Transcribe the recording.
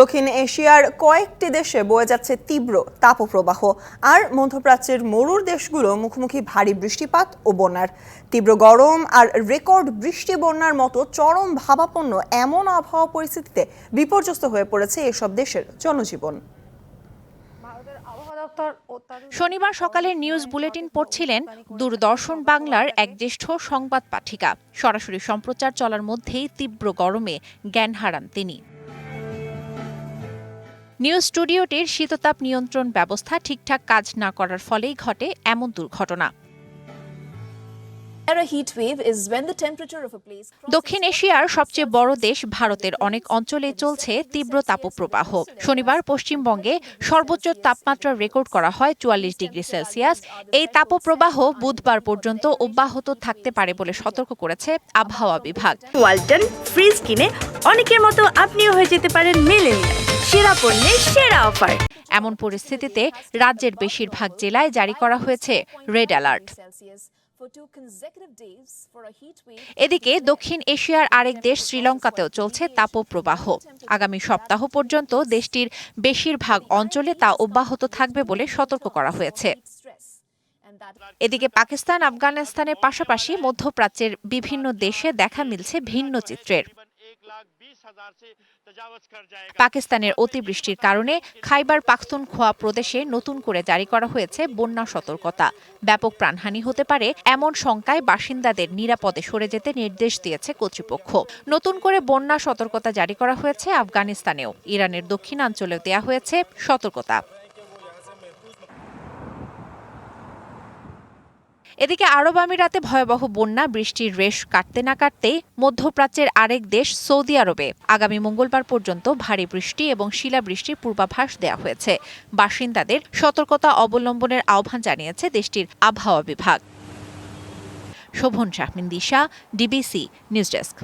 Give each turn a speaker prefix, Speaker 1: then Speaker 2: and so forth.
Speaker 1: দক্ষিণ এশিয়ার কয়েকটি দেশে বয়ে যাচ্ছে তীব্র তাপপ্রবাহ। আর মধ্যপ্রাচ্যের মরুর দেশগুলো মুখোমুখি ভারী বৃষ্টিপাত ও বন্যার। তীব্র গরম আর রেকর্ড বৃষ্টি বন্যার মতো চরম ভাবাপন্ন এমন আবহাওয়া পরিস্থিতিতে বিপর্যস্ত হয়ে পড়েছে এসব দেশের জনজীবন।
Speaker 2: শনিবার সকালের নিউজ বুলেটিন পড়ছিলেন দূরদর্শন বাংলার এক জ্যেষ্ঠ সংবাদ পাঠিকা। সরাসরি সম্প্রচার চলার মধ্যেই তীব্র গরমে জ্ঞান হারান তিনি। নিউজ স্টুডিওটির শীততাপ নিয়ন্ত্রণ ব্যবস্থা ঠিকঠাক কাজ না করার ফলেই ঘটে এমন দুর্ঘটনা।
Speaker 3: A heat wave is when the temperature of a place
Speaker 2: দক্ষিণ এশিয়ার সবচেয়ে বড় দেশ ভারতের অনেক অঞ্চলে চলছে তীব্র তাপপ্রবাহ। শনিবার পশ্চিমবঙ্গে সর্বোচ্চ তাপমাত্রা রেকর্ড করা হয় চুয়াল্লিশ ডিগ্রি সেলসিয়াস। এই তাপপ্রবাহ বুধবার পর্যন্ত অব্যাহত থাকতে পারে বলে সতর্ক করেছে আবহাওয়া বিভাগ।
Speaker 4: ওয়ালটন ফ্রিজ কিনে অনেকের মতো আপনিও হয়ে যেতে পারেন মেলেনিয়া সেরা পণ্যের সেরা অফার।
Speaker 2: এমন পরিস্থিতিতে রাজ্যের বেশিরভাগ জেলায় জারি করা হয়েছে রেড অ্যালার্ট. এদিকে দক্ষিণ এশিয়ার আরেক দেশ শ্রীলঙ্কাতেও চলছে তাপপ্রবাহ। আগামী সপ্তাহ পর্যন্ত দেশটির বেশিরভাগ অঞ্চলে তা অব্যাহত থাকবে বলে সতর্ক করা হয়েছে। এদিকে পাকিস্তান, আফগানিস্তানের পাশাপাশি মধ্যপ্রাচ্যের বিভিন্ন দেশে দেখা মিলছে ভিন্ন চিত্রের। পাকিস্তানের অতিবৃষ্টির কারণে খাইবার পাখতুনখোয়া প্রদেশে নতুন করে জারি করা হয়েছে বন্যা সতর্কতা। ব্যাপক প্রাণহানি হতে পারে এমন শঙ্কায় বাসিন্দাদের নিরাপদে সরে যেতে নির্দেশ দিয়েছে কর্তৃপক্ষ। নতুন করে বন্যা সতর্কতা জারি করা হয়েছে আফগানিস্তানেও। ইরানের দক্ষিণাঞ্চলেও দেয়া হয়েছে সতর্কতা। এদিকে আরব আমিরাতে ভয়াবহ বন্যা, বৃষ্টির রেশ কাটতে না কাটতেই মধ্যপ্রাচ্যের আরেক দেশ সৌদি আরবে। আগামী মঙ্গলবার পর্যন্ত ভারী বৃষ্টি এবং শিলাবৃষ্টির পূর্বাভাস দেওয়া হয়েছে। বাসিন্দাদের সতর্কতা অবলম্বনের আহ্বান জানিয়েছে দেশটির আবহাওয়া বিভাগ। Shovon Shahmin Disha, DBC news desk.